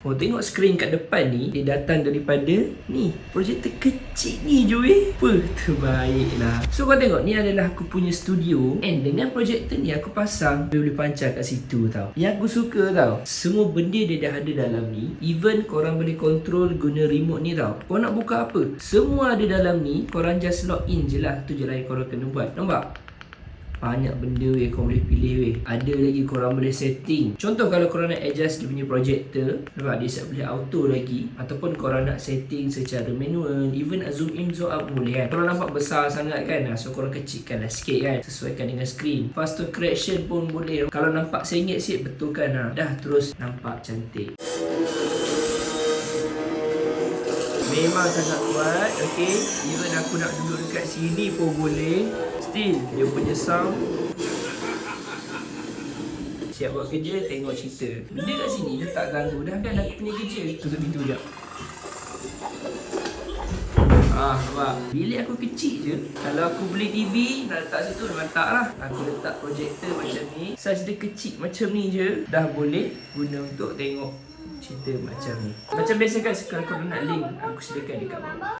Oh tengok skrin kat depan ni Dia datang daripada Ni Projektor kecil ni je weh Apa? Terbaik lah. So kau tengok ni adalah aku punya studio. And dengan projektor ni aku pasang Dia boleh pancar kat situ tau. Yang aku suka tau Semua benda dia dah ada dalam ni Even korang boleh control guna remote ni tau. Kau nak buka apa? Semua ada dalam ni Korang just log in je lah. Tu je lah yang korang kena buat. Nampak banyak benda weh kau boleh pilih weh. Ada lagi korang boleh setting. Contoh kalau korang nak adjust dia punya projector Nampak dia boleh auto lagi Ataupun korang nak setting secara manual Even zoom in zoom out boleh kan? Korang nampak besar sangat kan? So korang kecilkan lah sikit kan? Sesuaikan dengan screen. Faster correction pun boleh. Kalau nampak sengit sikit betulkan lah Dah terus nampak cantik. Memang sangat kuat Okay Even aku nak duduk dekat sini pun boleh Still Dia punya sound Siap buat kerja Tengok cerita. Benda kat sini Dia tak ganggu. Dah kan aku punya kerja. Tutup pintu sekejap. Ah, nampak? Bilik aku kecil je. Kalau aku beli TV Nak letak situ Memang tak lah. Aku letak projektor macam ni. Saiz dia kecil macam ni je. Dah boleh Guna untuk tengok Cerita macam ni. Macam biasa kan Kalau korang nak link Aku sediakan dekat bawah